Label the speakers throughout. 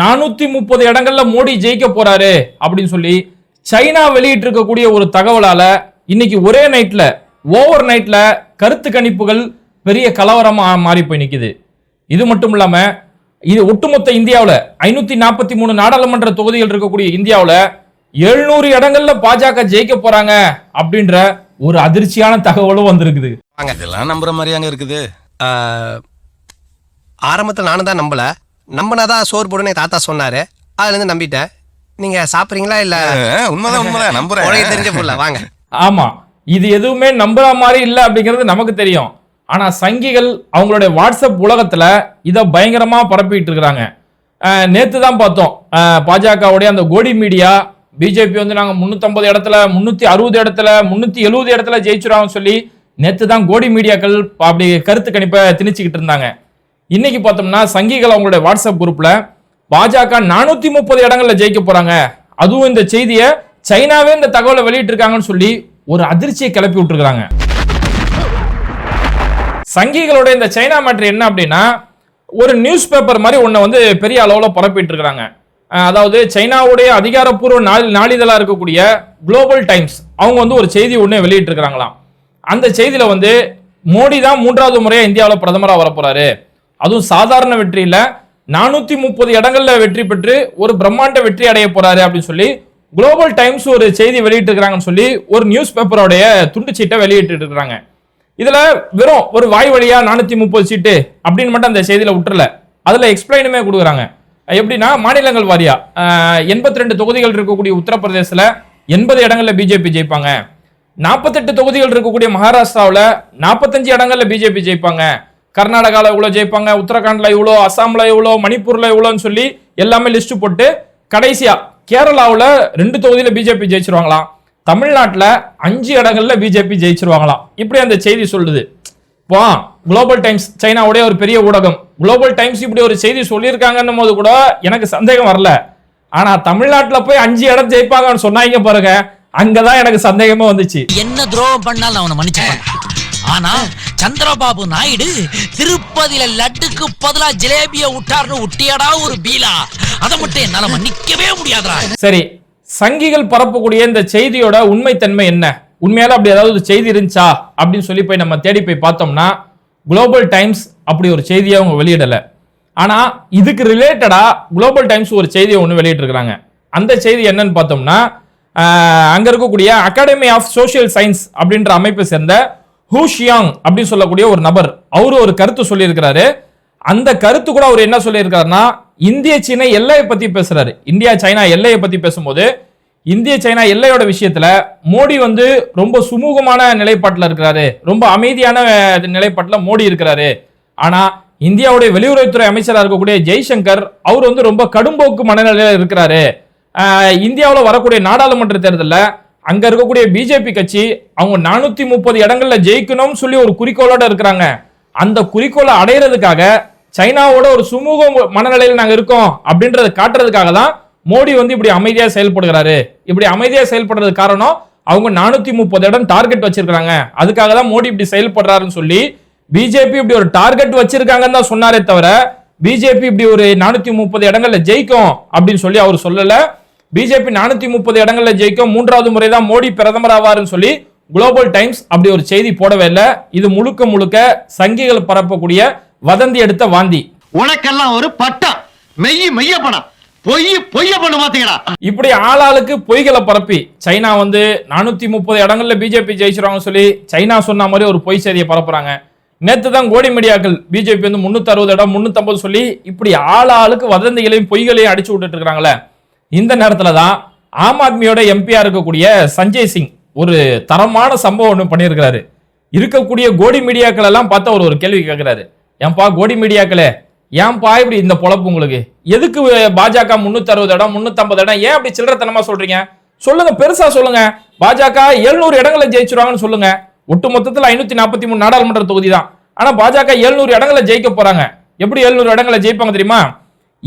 Speaker 1: நானூத்தி முப்பது இடங்கள்ல மோடி ஜெயிக்க போறாரு அப்படின்னு சொல்லி சைனா வெளியிட்டு இருக்கக்கூடிய ஒரு தகவலால இன்னைக்கு ஒரே நைட்ல ஓவர் நைட்ல கருத்து கணிப்புகள் பெரிய கலவரமா மாறி போய் நிற்குது இது மட்டும் இல்லாம இது ஒட்டுமொத்த இந்தியாவில் ஐநூத்தி நாற்பத்தி மூணு நாடாளுமன்ற தொகுதிகள் இருக்கக்கூடிய இந்தியாவில் எழுநூறு இடங்கள்ல பாஜக ஜெயிக்க போறாங்க அப்படின்ற ஒரு அதிர்ச்சியான தகவலும் வந்திருக்குது.
Speaker 2: இதெல்லாம் நம்புற மாதிரியாங்க இருக்குது.
Speaker 3: ஆரம்பத்தில் நானும் தான் நம்பல. நம்பினாதான் சோறு போடுன்னு என் தாத்தா சொன்னாரு. அதுலேருந்து நம்பிட்டேன். நீங்க சாப்பிட்றீங்களா இல்ல?
Speaker 2: உண்மைதான் உண்மைதான். நம்புறேன்.
Speaker 3: உனக்கு தெரிஞ்ச புள்ள வாங்க.
Speaker 1: ஆமா. இது எதுவுமே நம்புற மாதிரி இல்லை அப்படிங்கிறது நமக்கு தெரியும். ஆனா சங்கிகள் அவங்களுடைய வாட்ஸ்அப் உலகத்துல இதை பயங்கரமா பரப்பிட்டு இருக்கிறாங்க நேத்து தான் பார்த்தோம். பாஜகவுடைய அந்த கோடி மீடியா பிஜேபி வந்து நாங்க 350 இடத்துல முன்னூத்தி அறுபது இடத்துல முன்னூத்தி எழுபது இடத்துல ஜெயிச்சிருவாங்க சொல்லி நேத்து தான் கோடி மீடியாக்கள் அப்படி கருத்து கணிப்பை திணிச்சுக்கிட்டு இருந்தாங்க. இன்னைக்கு பார்த்தோம்னா சங்கிகள் அவங்களுடைய வாட்ஸ்அப் குரூப்ல பாஜக நானூத்தி முப்பது இடங்கள்ல ஜெயிக்க போறாங்க. அதுவும் இந்த செய்தியை சைனாவே இந்த தகவலை வெளியிட்டு இருக்காங்கன்னு சொல்லி ஒரு அதிர்ச்சியை கிளப்பி விட்டுருக்காங்க சங்கிகளோட இந்த சைனா மேட்ரு என்ன அப்படின்னா ஒரு நியூஸ் பேப்பர் மாதிரி ஒன்றை வந்து பெரிய அளவில் பரப்பிட்டு இருக்கிறாங்க அதாவது சைனாவுடைய அதிகாரப்பூர்வ நாள் நாளிதழாக இருக்கக்கூடிய குளோபல் டைம்ஸ் அவங்க வந்து ஒரு செய்தி ஒன்று வெளியிட்டு இருக்கிறாங்களாம் அந்த செய்தியில் வந்து மோடி தான் மூன்றாவது முறையாக இந்தியாவில் பிரதமராக வரப்போறாரு. அதுவும் சாதாரண வெற்றியில் நானூற்றி முப்பது இடங்கள்ல வெற்றி பெற்று ஒரு பிரம்மாண்ட வெற்றி அடைய போறாரு அப்படின்னு சொல்லி குளோபல் டைம்ஸ் ஒரு செய்தி வெளியிட்டு இருக்கிறாங்கன்னு சொல்லி ஒரு நியூஸ் பேப்பரோடைய துண்டு சீட்டை வெளியிட்டு இருக்கிறாங்க இதுல வெறும் ஒரு வாய் வழியா நானூத்தி முப்பது சீட்டு அப்படின்னு மட்டும் அந்த செய்தியில விட்டுறல அதுல எக்ஸ்பிளைனுமே கொடுக்குறாங்க. எப்படின்னா மாநிலங்கள் வாரியா எண்பத்தி ரெண்டு தொகுதிகள் இருக்கக்கூடிய உத்தரப்பிரதேசல எண்பது இடங்கள்ல பிஜேபி ஜெயிப்பாங்க. நாற்பத்தெட்டு தொகுதிகள் இருக்கக்கூடிய மகாராஷ்டிராவில் நாற்பத்தஞ்சு இடங்கள்ல பிஜேபி ஜெயிப்பாங்க. கர்நாடகாவில் இவ்வளோ ஜெயிப்பாங்க உத்தரகாண்டில் இவ்வளோ அசாம்ல இவ்வளோ மணிப்பூரில் இவ்வளோன்னு சொல்லி எல்லாமே லிஸ்ட்டு போட்டு கடைசியாக கேரளாவில் ரெண்டு தொகுதியில் பிஜேபி ஜெயிச்சிருவாங்களாம். தமிழ்நாட்டில் அஞ்சு இடங்களில் பிஜேபி ஜெயிச்சிருவாங்களாம். இப்படி அந்த செய்தி சொல்லுது. இப்போ குளோபல் டைம்ஸ் சைனாவுடைய ஒரு பெரிய ஊடகம். குளோபல் டைம்ஸ் இப்படி ஒரு செய்தி சொல்லியிருக்காங்கன்னும் போது கூட எனக்கு சந்தேகம் வரல. ஆனால் தமிழ்நாட்டில் போய் அஞ்சு இடம் ஜெயிப்பாங்கன்னு சொன்னாங்க பாருங்க அங்கதான் எனக்கு சந்தேகமே வந்துச்சு.
Speaker 4: என்ன துரோகம் பண்ணாலும் அவனை மன்னிச்சுப்பான். ஆனா சந்திரபாபு நாயுடு திருப்பதியில லட்டுக்கு பதிலா ஜிலேபிய விட்டார்னு விட்டியடா ஒரு பீலா. அதை மட்டும் என்னால மன்னிக்கவே முடியாதா
Speaker 1: சரி சங்கிகள் பரப்பக்கூடிய இந்த செய்தியோட உண்மைத்தன்மை என்ன? உண்மையால அப்படி ஏதாவது ஒரு செய்தி இருந்துச்சா? அப்படின்னு சொல்லி போய் நம்ம தேடி போய் பார்த்தோம்னா குளோபல் டைம்ஸ் அப்படி ஒரு செய்தியை அவங்க வெளியிடல. ஆனா இதுக்கு ரிலேட்டடா குளோபல் டைம்ஸ் ஒரு செய்தியை ஒன்று வெளியிட்டிருக்கிறாங்க. அந்த செய்தி என்னன்னு பார்த்தோம்னா அங்கே அங்க இருக்கக்கூடிய அகாடமி ஆஃப் சோஷியல் சயின்ஸ் அப்படின்ற அமைப்பை சேர்ந்த ஹூ ஷியாங் அப்படின்னு சொல்லக்கூடிய ஒரு நபர். அவரு ஒரு கருத்து சொல்லியிருக்கிறாரு. அந்த கருத்து கூட அவர் என்ன சொல்லியிருக்காருன்னா இந்திய சீன எல்லையை பத்தி பேசுறாரு. இந்தியா சைனா எல்லையை பத்தி பேசும்போது இந்திய சைனா எல்லையோட விஷயத்துல மோடி வந்து ரொம்ப சுமூகமான நிலைப்பாட்டில் இருக்கிறாரு. ரொம்ப அமைதியான நிலைப்பாட்டில் மோடி இருக்கிறாரு. ஆனா இந்தியாவுடைய வெளியுறவுத்துறை அமைச்சராக இருக்கக்கூடிய ஜெய்சங்கர் அவர் வந்து ரொம்ப கடும்போக்கு மனநிலையில இருக்கிறாரு. இந்தியாவில் வரக்கூடிய நாடாளுமன்ற தேர்தலில் அங்க இருக்கக்கூடிய பிஜேபி கட்சி அவங்க நானூத்தி முப்பது இடங்கள்ல ஜெயிக்கணும்னு சொல்லி ஒரு குறிக்கோளோட இருக்கிறாங்க. அந்த குறிக்கோளை அடையிறதுக்காக சைனாவோட ஒரு சுமூக மனநிலையில் நாங்க இருக்கோம் அப்படின்றத காட்டுறதுக்காக தான் மோடி வந்து இப்படி அமைதியா செயல்படுகிறாரு. இப்படி அமைதியா செயல்படுறது காரணம் அவங்க நானூத்தி முப்பது இடம் டார்கெட் வச்சிருக்காங்க அதுக்காக தான் மோடி இப்படி செயல்படுறாருன்னு சொல்லி பிஜேபி இப்படி ஒரு டார்கெட் வச்சிருக்காங்கன்னு தான் சொன்னாரே தவிர பிஜேபி இப்படி ஒரு நானூத்தி முப்பது இடங்கள்ல ஜெயிக்கும் அப்படின்னு சொல்லி அவர் சொல்லல. பிஜேபி நானூத்தி முப்பது இடங்கள்ல ஜெயிக்கும். மூன்றாவது முறை தான் மோடி பிரதமர் ஆவாருன்னு சொல்லி குளோபல் டைம்ஸ் அப்படி ஒரு செய்தி போடவே இல்லை. இது முழுக்க முழுக்க சங்கிகள் பரப்பக்கூடிய வதந்தி எடுத்த வாந்தி.
Speaker 5: உனக்கெல்லாம் ஒரு பட்டம் மெய்யி மெய்ய படம். பொய் பொய்ய பண்ண மாத்தீங்கடா
Speaker 1: இப்படி ஆளாளுக்கு பொய்களை பரப்பி சைனா வந்து நானூத்தி முப்பது இடங்கள்ல பிஜேபி ஜெயிச்சிருவாங்க சொல்லி சைனா சொன்ன மாதிரி ஒரு பொய் செய்தியை பரப்புறாங்க. நேத்து தான் கோடி மீடியாக்கள் பிஜேபி வந்து முன்னூத்தி அறுபது இடம் முன்னூத்தி சொல்லி இப்படி ஆளாளுக்கு வதந்திகளையும் பொய்களையும் அடிச்சு விட்டுட்டு இருக்காங்களே. இந்த நேரத்தில் தான் ஆம் ஆத்மியோட எம்பியா இருக்கக்கூடிய சஞ்சய் சிங் ஒரு தரமான சம்பவம் ஒன்று பண்ணியிருக்கிறாரு. இருக்கக்கூடிய கோடி மீடியாக்கள் எல்லாம் பார்த்து அவர் ஒரு கேள்வி கேட்குறாரு ஏன்பா கோடி மீடியாக்களே ஏன்பா இப்படி இந்த பொழப்பு உங்களுக்கு? எதுக்கு பாஜக முன்னூத்தி அறுபது இடம் முன்னூத்தி இடம்? ஏன் அப்படி சில்லறத்தனமா சொல்றீங்க? சொல்லுங்க பெருசா சொல்லுங்க. பாஜக 700 இடங்களை ஜெயிச்சிருவாங்கன்னு சொல்லுங்க. ஒட்டு மொத்தத்தில் ஐநூத்தி நாற்பத்தி மூணு நாடாளுமன்ற தொகுதி தான். ஆனா பாஜக 700 இடங்களை ஜெயிக்க போறாங்க. எப்படி 700 இடங்களை ஜெயிப்பாங்க தெரியுமா?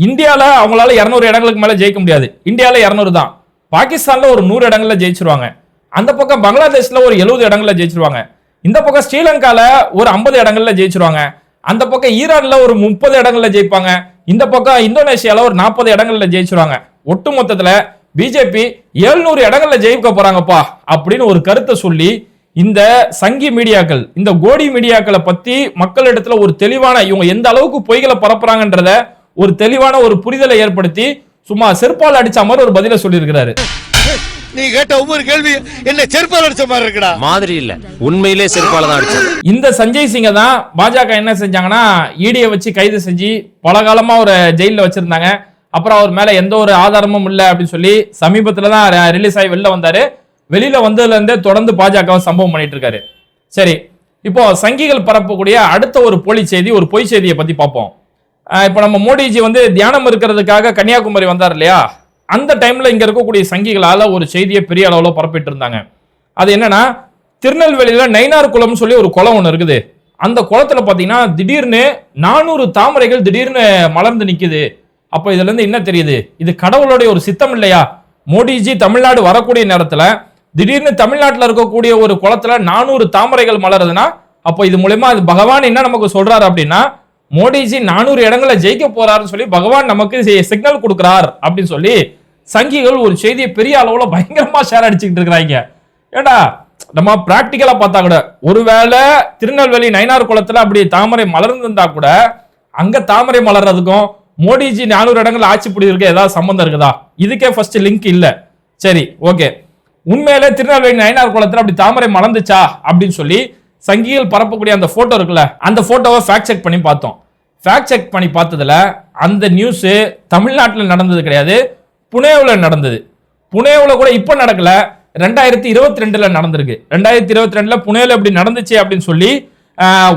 Speaker 1: இந்தியாவில் அவங்களால 200 இடங்களுக்கு மேலே ஜெயிக்க முடியாது. இந்தியாவில் இரநூறு தான். பாகிஸ்தானில் ஒரு நூறு இடங்கள்ல ஜெயிச்சிருவாங்க. அந்த பக்கம் பங்களாதேஷ்ல ஒரு 70 இடங்கள்ல ஜெயிச்சிருவாங்க. இந்த பக்கம் ஸ்ரீலங்காவில் ஒரு 50 இடங்கள்ல ஜெயிச்சிருவாங்க. அந்த பக்கம் ஈரானில் ஒரு முப்பது இடங்கள்ல ஜெயிப்பாங்க. இந்த பக்கம் இந்தோனேஷியாவில் ஒரு நாற்பது இடங்கள்ல ஜெயிச்சிருவாங்க. ஒட்டு மொத்தத்தில் பிஜேபி 700 இடங்கள்ல ஜெயிக்க போறாங்கப்பா அப்படின்னு ஒரு கருத்தை சொல்லி இந்த சங்கி மீடியாக்கள் இந்த கோடி மீடியாக்களை பத்தி மக்களிடத்துல ஒரு தெளிவான இவங்க எந்த அளவுக்கு பொய்களை பரப்புறாங்கன்றத ஒரு தெளிவான ஒரு புரிதலை ஏற்படுத்தி சும்மா செருப்பால் அடிச்ச மாதிரி ஒரு பதில சொல்லியிருக்கிறாரு.
Speaker 5: நீ கேட்ட ஒவ்வொரு கேள்வி என்ன செருப்பால் அடிச்ச மாதிரி இருக்குடா.
Speaker 6: மாதிரி இல்ல. உண்மையிலே செருப்பால தான் அடிச்சது.
Speaker 1: இந்த சஞ்சய் சிங்கை தான் பாஜக என்ன செஞ்சாங்கன்னா ஈடியை வச்சு கைது செஞ்சு பல காலமா ஒரு ஜெயில வச்சிருந்தாங்க. அப்புறம் அவர் மேல எந்த ஒரு ஆதாரமும் இல்லை அப்படின்னு சொல்லி சமீபத்துல தான் ரிலீஸ் ஆகி வெளில வந்தாரு. வெளியில வந்ததுல இருந்தே தொடர்ந்து பாஜக சம்பவம் பண்ணிட்டு இருக்காரு. சரி இப்போ சங்கிகள் பரப்பக்கூடிய அடுத்த ஒரு போலி செய்தி ஒரு பொய் செய்தியை பத்தி பார்ப்போம். இப்போ நம்ம மோடிஜி வந்து தியானம் இருக்கிறதுக்காக கன்னியாகுமரி வந்தார் இல்லையா? அந்த டைம்ல இங்க இருக்கக்கூடிய சங்கிகளால ஒரு செய்தியை பெரிய அளவில் பரப்பிட்டு இருந்தாங்க அது என்னன்னா திருநெல்வேலியில நைனார் குளம்னு சொல்லி ஒரு குளம் ஒன்று இருக்குது. அந்த குளத்துல பாத்தீங்கன்னா திடீர்னு நானூறு தாமரைகள் திடீர்னு மலர்ந்து நிக்குது. அப்ப இதுல இருந்து என்ன தெரியுது? இது கடவுளுடைய ஒரு சித்தம் இல்லையா? மோடிஜி தமிழ்நாடு வரக்கூடிய நேரத்துல திடீர்னு தமிழ்நாட்டில் இருக்கக்கூடிய ஒரு குளத்துல நானூறு தாமரைகள் மலருதுன்னா அப்போ இது மூலயமா அது பகவான் என்ன நமக்கு சொல்றாரு அப்படின்னா மோடிஜி நானூறு இடங்களை ஜெயிக்க போறாருன்னு சொல்லி பகவான் நமக்கு சிக்னல் கொடுக்குறார் அப்படின்னு சொல்லி சங்கிகள் ஒரு செய்தியை பெரிய அளவில் பயங்கரமாக ஷேர் அடிச்சுக்கிட்டு இருக்கிறாங்க. ஏடா நம்ம ப்ராக்டிக்கலாக பார்த்தா கூட ஒருவேளை திருநெல்வேலி நயனார் குளத்தில் அப்படி தாமரை மலர்ந்திருந்தா கூட அங்கே தாமரை மலர்றதுக்கும் மோடிஜி நானூறு இடங்கள் ஆட்சி பிடிக்கிறதுக்கு ஏதாவது சம்மந்தம் இருக்குதா? இதுக்கே ஃபர்ஸ்ட் லிங்க் இல்லை. சரி ஓகே உண்மையிலே திருநெல்வேலி நயனார் குளத்தில் அப்படி தாமரை மலர்ந்துச்சா? அப்படின்னு சொல்லி சங்கிகள் பரப்பக்கூடிய அந்த ஃபோட்டோ இருக்குல்ல அந்த ஃபோட்டோவை ஃபேக்ட் செக் பண்ணி பார்த்தோம். ஃபேக்ட் செக் பண்ணி பார்த்ததுல அந்த நியூஸ் தமிழ்நாட்டில் நடந்தது கிடையாது புனேவில் நடந்தது. புனேவில் கூட இப்போ நடக்கல ரெண்டாயிரத்தி இருபத்தி ரெண்டில் நடந்திருக்கு. ரெண்டாயிரத்தி இருபத்தி ரெண்டில் புனேவில் இப்படி நடந்துச்சு அப்படின்னு சொல்லி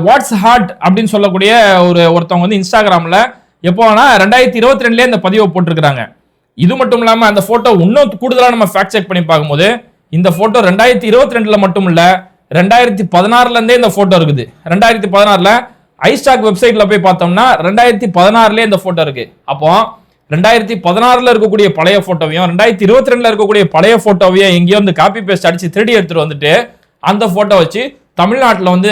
Speaker 1: வாட்ஸ் ஹார்ட் அப்படின்னு சொல்லக்கூடிய ஒரு ஒருத்தவங்க வந்து இன்ஸ்டாகிராமில் எப்போ வேணா ரெண்டாயிரத்தி இருபத்தி ரெண்டுலேயே இந்த பதிவை போட்டிருக்கிறாங்க. இது மட்டும் இல்லாமல் அந்த ஃபோட்டோ இன்னும் கூடுதலாக நம்ம ஃபேக்ட் செக் பண்ணி பார்க்கும்போது இந்த ஃபோட்டோ ரெண்டாயிரத்தி இருபத்தி ரெண்டில் மட்டும் இல்லை ரெண்டாயிரத்தி பதினாறுலேருந்தே இந்த ஃபோட்டோ இருக்குது. ரெண்டாயிரத்தி பதினாறில் ஐஸ்டாக் வெப்சைட்டில் போய் பார்த்தோம்னா ரெண்டாயிரத்தி பதினாறுலேயே இந்த ஃபோட்டோ இருக்குது அப்போ ரெண்டாயிரத்தி பதினாறில் இருக்கக்கூடிய பழைய ஃபோட்டோவையும் ரெண்டாயிரத்தி இருபத்தி ரெண்டில் இருக்கக்கூடிய பழைய ஃபோட்டோவையும் எங்கேயோ வந்து காப்பி பேஸ்ட் அடித்து திருடி எடுத்துகிட்டு வந்துட்டு அந்த ஃபோட்டோ வச்சு தமிழ்நாட்டில் வந்து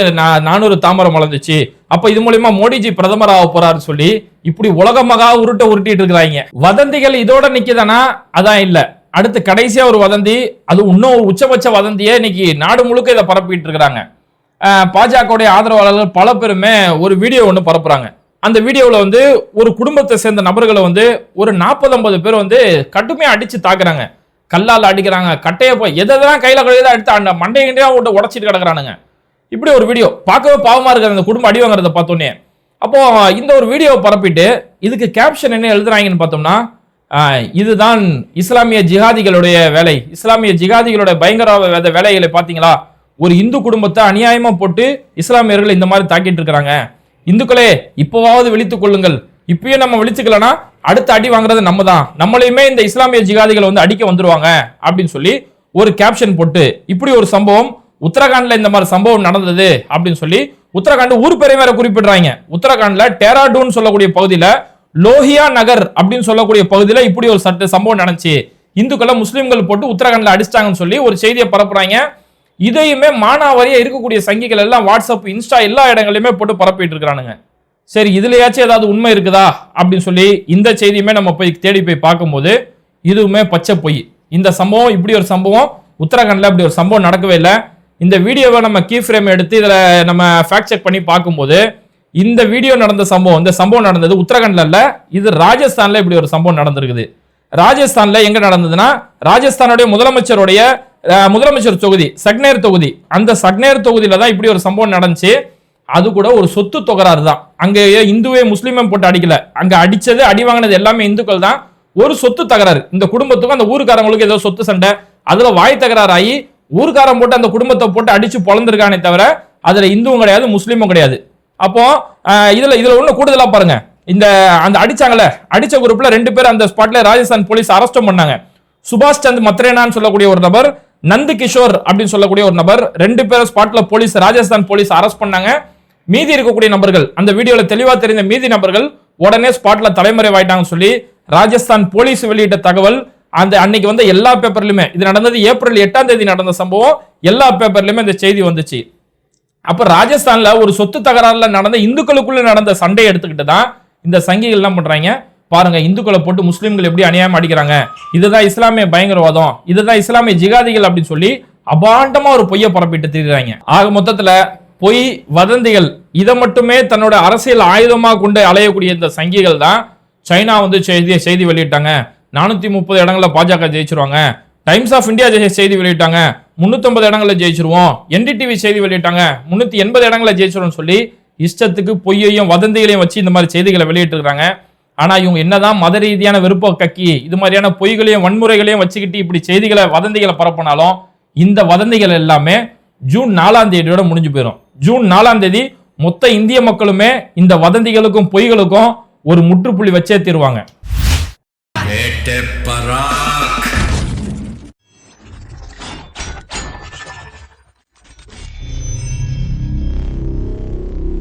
Speaker 1: நானூறு தாமரம் வளர்ந்துச்சு. அப்போ இது மூலயமா மோடிஜி பிரதமர் ஆக போறாருன்னு சொல்லி இப்படி உலகமாக உருட்ட உருட்டிட்டு இருக்கிறாங்க. வதந்திகள் இதோட நிக்குதானா அதான் இல்லை. அடுத்து கடைசியா ஒரு வதந்தி அது இன்னும் உச்சபட்ச வதந்தியே இன்னைக்கு நாடு முழுக்க இதை பரப்பிட்டு இருக்கிறாங்க. பாஜகவுடைய ஆதரவாளர்கள் பல பேருமே ஒரு வீடியோ ஒன்று பரப்புறாங்க. அந்த வீடியோவில் வந்து ஒரு குடும்பத்தை சேர்ந்த நபர்களை வந்து ஒரு நாற்பது ஐம்பது பேர் வந்து கட்டுமையாக அடித்து தாக்குறாங்க. கல்லால் அடிக்கிறாங்க கட்டையை போய் எதெல்லாம் கையில் கழுவியதை எடுத்து அந்த மண்டைய கிண்டையா விட்டு உடச்சிட்டு கிடக்குறானுங்க. இப்படி ஒரு வீடியோ பார்க்கவே பாவமாக இருக்கிற அந்த குடும்பம் அடி வாங்குறத பார்த்தோன்னே. அப்போது இந்த ஒரு வீடியோவை பரப்பிட்டு இதுக்கு கேப்ஷன் என்ன எழுதுறாங்கன்னு பார்த்தோம்னா இதுதான் இஸ்லாமிய ஜிஹாதிகளுடைய வேலை. இஸ்லாமிய ஜிஹாதிகளுடைய பயங்கரவாத வேலைகளை பார்த்தீங்களா? ஒரு இந்து குடும்பத்தை அநியாயமா போட்டு இஸ்லாமியர்கள் இந்த மாதிரி தாக்கிட்டு இருக்கிறாங்க. இந்துக்களே இப்போவாவது விழித்துக் கொள்ளுங்கள். இப்பயே நம்ம விழிச்சுக்கலனா அடுத்த அடி வாங்குறது நம்ம தான் நம்மளையுமே இந்த இஸ்லாமிய ஜிகாதிகள் வந்து அடிக்க வந்துருவாங்க அப்படின்னு சொல்லி ஒரு கேப்ஷன் போட்டு இப்படி ஒரு சம்பவம் உத்தரகாண்ட்ல இந்த மாதிரி சம்பவம் நடந்தது அப்படின்னு சொல்லி உத்தரகாண்ட் ஊர் பேரை வேற குறிப்பிடுறாங்க. உத்தரகாண்ட்ல டேராடூன் சொல்லக்கூடிய பகுதியில லோஹியா நகர் அப்படின்னு சொல்லக்கூடிய பகுதியில் இப்படி ஒரு சட்ட சம்பவம் நடந்துச்சு. இந்துக்களை முஸ்லீம்கள் போட்டு உத்தரகாண்ட்ல அடிச்சிட்டாங்கன்னு சொல்லி ஒரு செய்தியை பரப்புறாங்க. இதையுமே மானாவாரியா இருக்கக்கூடிய சங்கிகள் எல்லாம் வாட்ஸ்அப் இன்ஸ்டா எல்லா இடங்களையுமே போட்டு பரப்பிட்டு இருக்கிறானுங்க. சரி இதுலயாச்சும் ஏதாவது உண்மை இருக்குதா? அப்படின்னு சொல்லி இந்த செய்தியுமே நம்ம போய் தேடி போய் பார்க்கும்போது இதுவுமே பச்சை பொய். இந்த சம்பவம் இப்படி ஒரு சம்பவம் உத்தரகாண்ட்ல இப்படி ஒரு சம்பவம் நடக்கவே இல்லை. இந்த வீடியோவை நம்ம கீ ஃப்ரேம் எடுத்து இதில் நம்ம ஃபேக்ட் செக் பண்ணி பார்க்கும்போது இந்த வீடியோ நடந்த சம்பவம் இந்த சம்பவம் நடந்தது உத்தரகண்ட்ல இல்ல இது ராஜஸ்தான்ல இப்படி ஒரு சம்பவம் நடந்திருக்குது. ராஜஸ்தான்ல எங்க நடந்ததுன்னா ராஜஸ்தானுடைய முதலமைச்சருடைய முதலமைச்சர் தொகுதி சக்னேர் தொகுதி. அந்த சக்னேர் தொகுதியில தான் இப்படி ஒரு சம்பவம் நடந்துச்சு. அது கூட ஒரு சொத்து தொகராறு தான். அங்க இந்துவே முஸ்லீமும் போட்டு அடிக்கல. அங்க அடிச்சது அடி வாங்கினது எல்லாமே இந்துக்கள் தான். ஒரு சொத்து தகராறு. இந்த குடும்பத்துக்கும் அந்த ஊருக்காரங்களுக்கு ஏதோ சொத்து சண்டை. அதுல வாய் தகராறு ஆகி ஊருக்காரன் போட்டு அந்த குடும்பத்தை போட்டு அடிச்சு பொழந்திருக்கானே தவிர அதுல இந்துவும் கிடையாது முஸ்லீமும் கிடையாது. அப்போ இதுல இதுல ஒண்ணு கூடுதலா பாருங்க. இந்த அந்த அடிச்சாங்கல்ல அடிச்ச குரூப்ல ரெண்டு பேர் அந்த ஸ்பாட்ல ராஜஸ்தான் போலீஸ் அரெஸ்டும் பண்ணாங்க. சுபாஷ் சந்த் மத்ரேனான்னு சொல்லக்கூடிய ஒரு நபர் நந்து கிஷோர் அப்படின்னு சொல்லக்கூடிய ஒரு நபர் ரெண்டு பேரும் ஸ்பாட்ல போலீஸ் ராஜஸ்தான் போலீஸ் அரெஸ்ட் பண்ணாங்க. மீதி இருக்கக்கூடிய நபர்கள் அந்த வீடியோல தெளிவா தெரிந்த மீதி நபர்கள் உடனே ஸ்பாட்ல தலைமறைவாயிட்டாங்கன்னு சொல்லி ராஜஸ்தான் போலீஸ் வெளியிட்ட தகவல் அந்த அன்னைக்கு வந்து எல்லா பேப்பர்லயுமே இது நடந்தது ஏப்ரல் எட்டாம் தேதி நடந்த சம்பவம் எல்லா பேப்பர்லயுமே இந்த செய்தி வந்துச்சு. அப்ப ராஜஸ்தான்ல ஒரு சொத்து தகராறுல நடந்த இந்துக்களுக்குள்ள நடந்த சண்டையை எடுத்துக்கிட்டு தான் இந்த சங்கிகள் எல்லாம் பண்றாங்க. பாருங்க இந்துக்களை போட்டு முஸ்லீம்கள் எப்படி அநியாயம் அடிக்கிறாங்க. இதுதான் இஸ்லாமிய பயங்கரவாதம். இதுதான் இஸ்லாமிய ஜிகாதிகள் அப்படின்னு சொல்லி அபாண்டமா ஒரு பொய்யை பரப்பிட்டு திரிகிறாங்க ஆக மொத்தத்துல பொய் வதந்திகள் இதை மட்டுமே தன்னோட அரசியல் ஆயுதமாக கொண்டு அலையக்கூடிய இந்த சங்கிகள் தான் சைனா வந்து செய்தி செய்தி வெளியிட்டாங்க. நானூத்தி முப்பது இடங்களில் பாஜக ஜெயிச்சிருவாங்க. டைம்ஸ் ஆஃப் இந்தியா செய்தி வெளியிட்டாங்க. 350 இடங்களில் ஜெயிச்சிருவோம். என்டிடிவி செய்தி வெளியிட்டாங்க. முன்னூத்தி எண்பது இடங்கள்ல ஜெயிச்சிருவோம்னு சொல்லி இஷ்டத்துக்கு பொய்யையும் வதந்திகளையும் வச்சு இந்த மாதிரி செய்திகளை வெளியிட்டுருக்காங்க ஆனா இவங்க என்னதான் மத ரீதியான விருப்பம் கக்கி இது மாதிரியான பொய்களையும் வன்முறைகளையும் வச்சுக்கிட்டு இப்படி செய்திகளை வதந்திகளை பரப்பினாலும் இந்த வதந்திகள் எல்லாமே ஜூன் நாலாம் தேதியோட முடிஞ்சு போயிடும் ஜூன் நாலாம் தேதி மொத்த இந்திய மக்களுமே இந்த வதந்திகளுக்கும் பொய்களுக்கும் ஒரு முற்றுப்புள்ளி வச்சே தீருவாங்க.